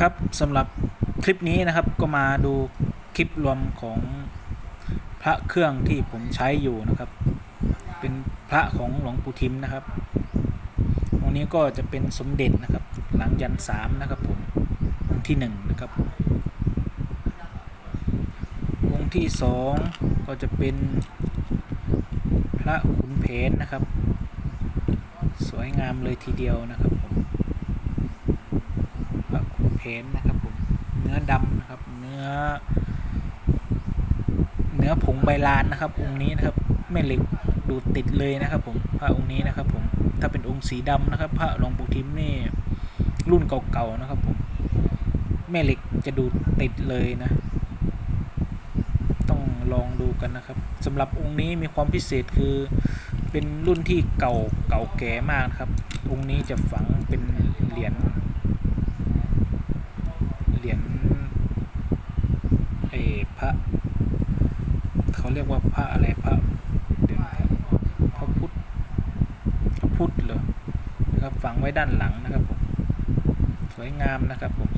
ครับสำหรับคลิปนี้นะครับก็มาดูคลิปรวมของพระเครื่องที่ผมใช้อยู่นะครับ เป็นพระของหลวงปู่ทิมนะครับองนี้ก็จะเป็นสมเด็จนะครับ หลังยันสามนะครับผมองค์ที่หนึ่งนะครับองค์ที่สองก็จะเป็นพระขุนเพนนะครับ สวยงามเลยทีเดียวนะครับผม เพนนะครับผมเนื้อดำนะครับ เนื้อ เนื้อผงใบลานนะครับ องค์นี้นะครับแม่เหล็กดูดติดเลยนะครับผมพระองค์นี้นะครับผมถ้าเป็นองค์สีดำนะครับพระหลวงปู่ทิมนี่รุ่นเก่าๆนะครับผมแม่เหล็กจะดูดติดเลยนะ ต้องลองดูกันนะครับสำหรับองค์นี้มีความพิเศษคือเป็นรุ่นที่เก่าเก่าแก่มากครับองค์นี้จะฝังเป็นเหรียญ เหรียญเออพระเขาเรียกว่าพระอะไรพระเดี๋ยวนพระพุทธพระพุทธเหรอนะครับฝังไว้ด้านหลังนะครับผมสวยงามนะครับผม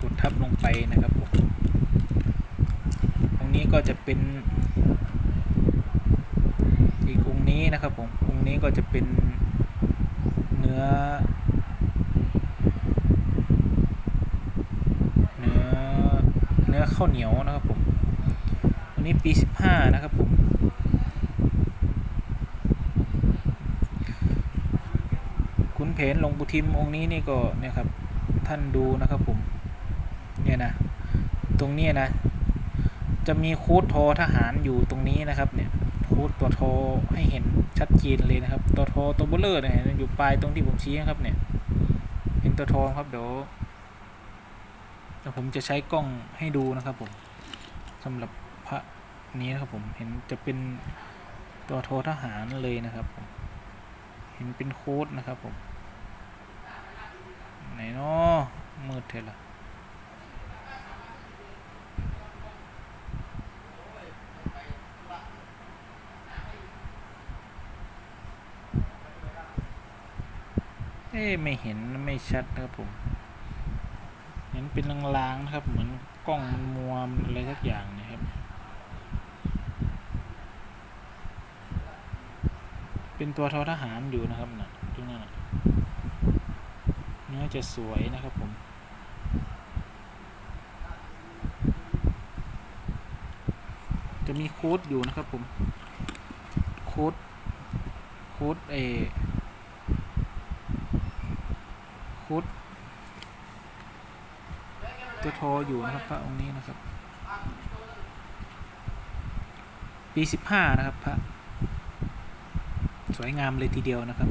กดทับลงไปนะครับผมองนี้ก็จะเป็นอีกองนี้นะครับผมองนี้ก็จะเป็นเนื้อ เนื้อเนื้อ ข้าวเหนียวนะครับผมอันนี้ปี 15 นะครับผมขุนเพนหลวงปู่ทิมองค์นี้นี่ก็เนี่ยครับท่านดูนะครับผมเนี่ยนะตรงนี้นะจะมีโค้ดทอทหารอยู่ตรงนี้นะครับเนี่ยโค้ดตัวทอให้เห็นชัดเจนเลยนะครับ ตัวทอตัวเบลเลอร์เนี่ยอยู่ปลายตรงที่ผมชี้นะครับเนี่ยเห็นตัวทอครับเดี๋ยว เดี๋ยวผมจะใช้กล้องให้ดูนะครับผมสำหรับพระนี้นะครับผมเห็นจะเป็นตัวโททหารเลยนะครับผมเห็นเป็นโค้ดนะครับผมไหนเนาะมืดเถอะละเอ๊ะไม่เห็นไม่ชัดนะครับผม เห็นเป็นลางๆนะครับ เหมือนกล้องมันมัวมันอะไรสักอย่างนะครับ เป็นตัวทอทหารอยู่นะครับนะตรงนั้นนะเนื้อจะสวยนะครับผมจะมีโค้ดอยู่นะครับผม โค้ด โค้ดเอโค้ด ตัวทออยู่นะครับพระองค์นี้นะครับ ปีสิบห้านะครับพระสวยงามเลยทีเดียวนะครับ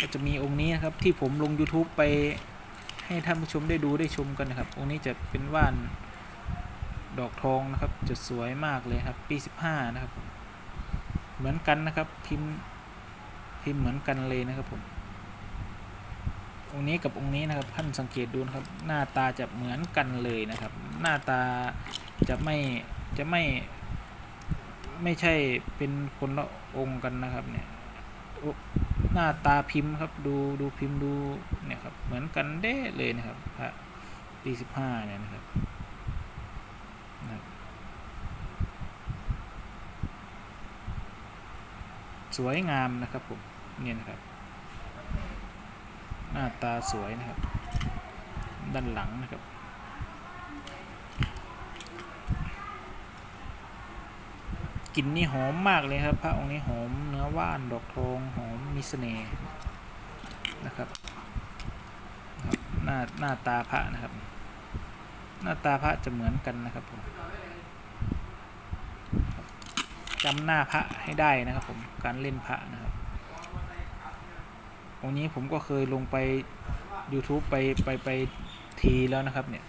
ก็จะมีองค์นี้นะครับที่ผมลง YouTube ไปให้ท่านผู้ชมได้ดูได้ชมกันนะครับ องค์นี้จะเป็นว่านดอกทองนะครับ จะสวยมากเลยครับ ปีสิบห้านะครับ เหมือนกันนะครับพิมพ์พิมพ์เหมือนกันเลยนะครับผม องค์นี้กับองค์นี้นะครับท่านสังเกตดูนะครับ หน้าตาจะเหมือนกันเลยนะครับ หน้าตาจะไม่จะไม่ไม่ใช่เป็นคนละองค์กันนะครับเนี่ยหน้าตาพิมพ์ครับดูดูพิมพ์ดูเนี่ยครับเหมือนกันเด้เลยนะครับพระปีสิบห้าเนี่ยนะครับสวยงามนะครับผมเนี่ยนะครับ น้าตาสวยนะครับ ด้านหลังนะครับ กลิ่นนี่หอมมากเลยครับ พระองค์นี้หอมเนื้อว่านดอกทองหอมมีเสน่ห์นะครับครับหน้าหน้าตาพระนะครับ หน้าตาพระจะเหมือนกันนะครับผมจำหน้าพระให้ได้นะครับผมการเล่นพระนะครับ องนี้ผมก็เคยลงไป YouTube ไปไปไปทีแล้วนะครับเนี่ย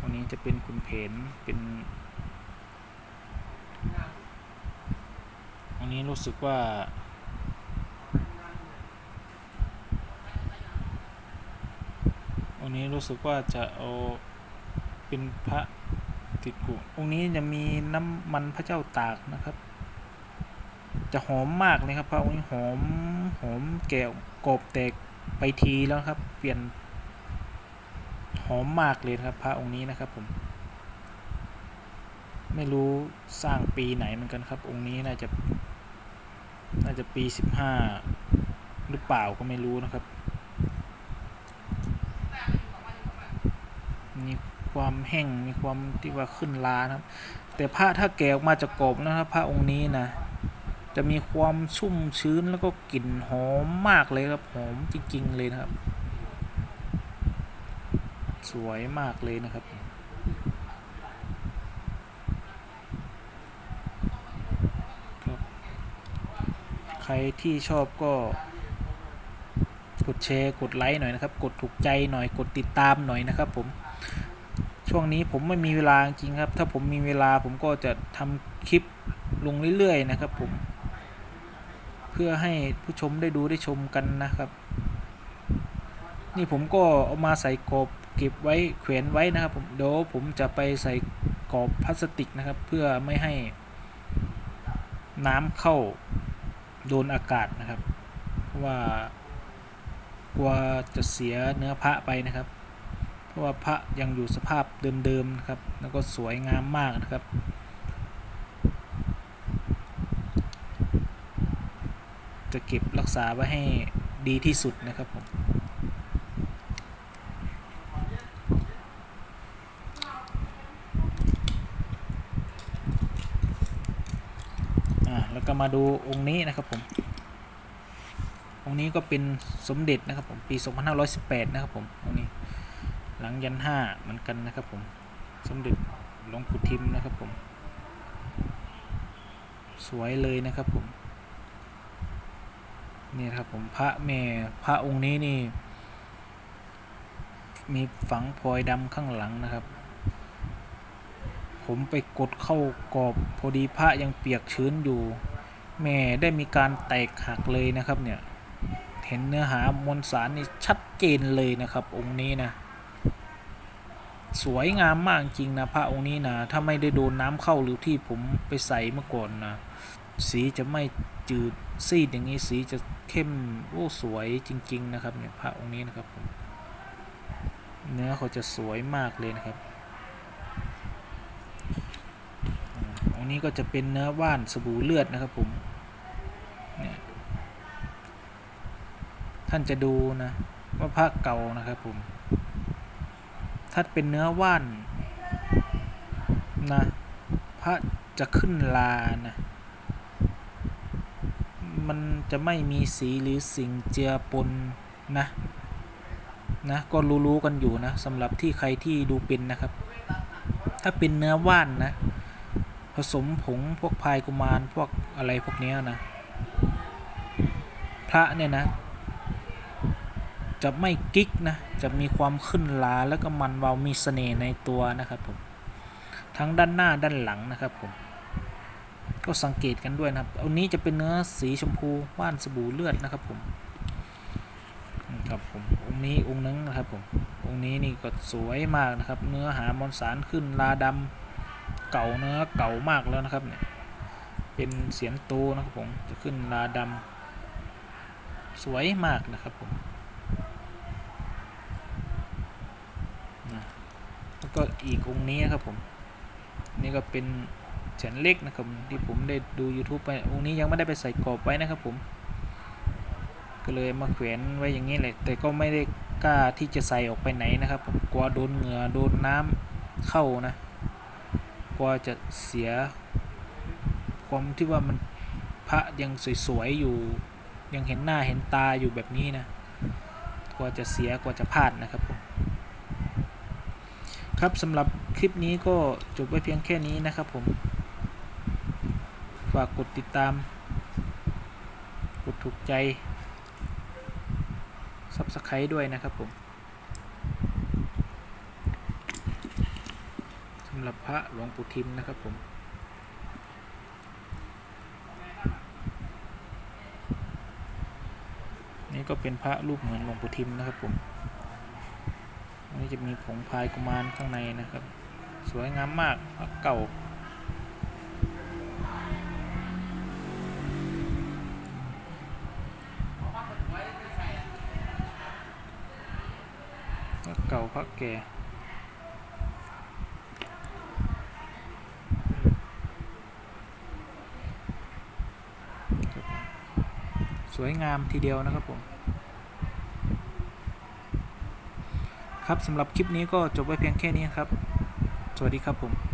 วันนี้จะเป็นคุณเพนเป็นวันนี้รู้สึกว่าองค์นี้รู้สึกว่าจะเอาเป็นพระติดกุองค์นี้จะมีน้ำมันพระเจ้าตากนะครับ จะหอมมากเลยครับพระองนี้หอมหอมแก้วกรบแตกไปทีแล้วครับ เปลี่ยนหอมมากเลยครับ พระองค์นี้นะครับผม ไม่รู้สร้างปีไหนเหมือนกันครับ องค์นี้น่าจะ น่าจะปีสิบห้าหรือเปล่าก็ไม่รู้นะครับมีความแห้งมีความที่ว่าขึ้นลานะครับ แต่ผ้าถ้าแกะออกมาจากกรบนะครับผ้าองค์นี้นะ จะมีความชุ่มชื้นแล้วก็กลิ่นหอมมากเลยครับหอมจริง ๆ เลยนะครับ สวยมากเลยนะครับ ใครที่ชอบก็ กดแชร์กดไลค์หน่อยนะครับ กดถูกใจหน่อยกดติดตามหน่อยนะครับ ผมช่วงนี้ผมไม่มีเวลาจริงครับ ถ้าผมมีเวลาผมก็จะทำคลิปลงเรื่อยๆนะครับผม เพื่อให้ผู้ชมได้ดูได้ชมกันนะครับ นี่ผมก็เอามาใส่กรอบเก็บไว้แขวนไว้นะครับผมเดี๋ยวผมจะไปใส่กรอบพลาสติกนะครับ เพื่อไม่ให้น้ำเข้าโดนอากาศนะครับเพราะว่ากลัวจะเสียเนื้อพระไปนะครับ เพราะว่าพระยังอยู่สภาพเดิมๆนะครับ แล้วก็สวยงามมากนะครับ จะเก็บรักษาไว้ให้ดีที่สุดนะครับผมแล้วก็มาดูองค์นี้นะครับผม องค์นี้ก็เป็นสมเด็จนะครับผม ปี 2518 นะครับผมองค์นี้ หลังยันห้าเหมือนกันนะครับผม สมเด็จหลวงปู่ทิมนะครับผม สวยเลยนะครับผม นี่ครับผมพระแม่พระองค์นี้นี่ มีฝังพลอยดำข้างหลังนะครับ ผมไปกดเข้ากรอบพอดีพระยังเปียกชื้นอยู่ แม่ได้มีการแตกหักเลยนะครับเนี่ย เห็นเนื้อหามวลสารนี่ชัดเจนเลยนะครับ องค์นี้นะ สวยงามมากจริงนะพระองค์นี้นะถ้าไม่ได้โดนน้ำเข้าหรือที่ผมไปใส่เมื่อก่อนนะสีจะไม่จืดซีดอย่างนี้สีจะเข้มโอ้สวยจริง ๆ นะครับเนี่ยพระองค์นี้นะครับผมเนื้อเขาจะสวยมากเลยนะครับอ่าองค์นี้ก็จะเป็นเนื้อว่านสบู่เลือดนะครับผมเนี่ยท่านจะดูนะว่าพระเก่านะครับผมถ้าเป็นเนื้อว่านนะพระจะขึ้นลานะ มันจะไม่มีสีหรือสิ่งเจือปนนะนะก็รู้ๆกันอยู่นะสำหรับที่ใครที่ดูเป็นนะครับ ถ้าเป็นเนื้อว่านนะผสมผงพวกพายกุมารพวกอะไรพวกนี้นะ พระเนี่ยนะ จะไม่กิ๊กนะ จะมีความขึ้นลาแล้วก็มันเบามีเสน่ห์ในตัวนะครับผม ทั้งด้านหน้าด้านหลังนะครับผม ก็สังเกตกันด้วยนะครับ อันนี้จะเป็นเนื้อสีชมพูว่านสบู่เลือดนะครับผมอืมครับผมองค์นี้องค์นึงนะครับผมองค์นี้นี่ก็สวยมากนะครับ เนื้อหามวลสารขึ้นลาดำเก่าเนื้อเก่ามากแล้วนะครับเนี่ยเป็นเสียนโตนะครับผมจะขึ้นลาดำสวยมากนะครับผมแล้วก็อีกองค์นี้นะครับผมนี่ก็เป็น แฉนเล็กนะครับที่ผมได้ดู YouTube ไปองค์นี้ยังไม่ได้ไปใส่กรอบไว้นะครับผม ก็เลยมาแขวนไว้อย่างนี้แหละแต่ก็ไม่ได้กล้าที่จะใส่ออกไปไหนนะครับ ผมกลัวโดนเหงื่อโดนน้ำเข้านะกลัวจะเสียความที่ว่ามันพระยังสวยๆอยู่ ยังเห็นหน้าเห็นตาอยู่แบบนี้นะกลัวจะเสียกลัวจะพลาดนะครับผมครับสำหรับคลิปนี้ก็จบไว้เพียงแค่นี้นะครับผม ฝากกดติดตาม กดถูกใจ Subscribe ด้วยนะครับผมสำหรับพระหลวงปู่ทิมนะครับผมนี่ก็เป็นพระรูปเหมือนหลวงปู่ทิมนะครับผมนนี้จะมีผงพายกุมารข้างในนะครับ สวยงามมากพระเก่า คสวยงามทีเดียวนะครับผม ครับสำหรับคลิปนี้ก็จบไว้เพียงแค่นี้ครับ สวัสดีครับผม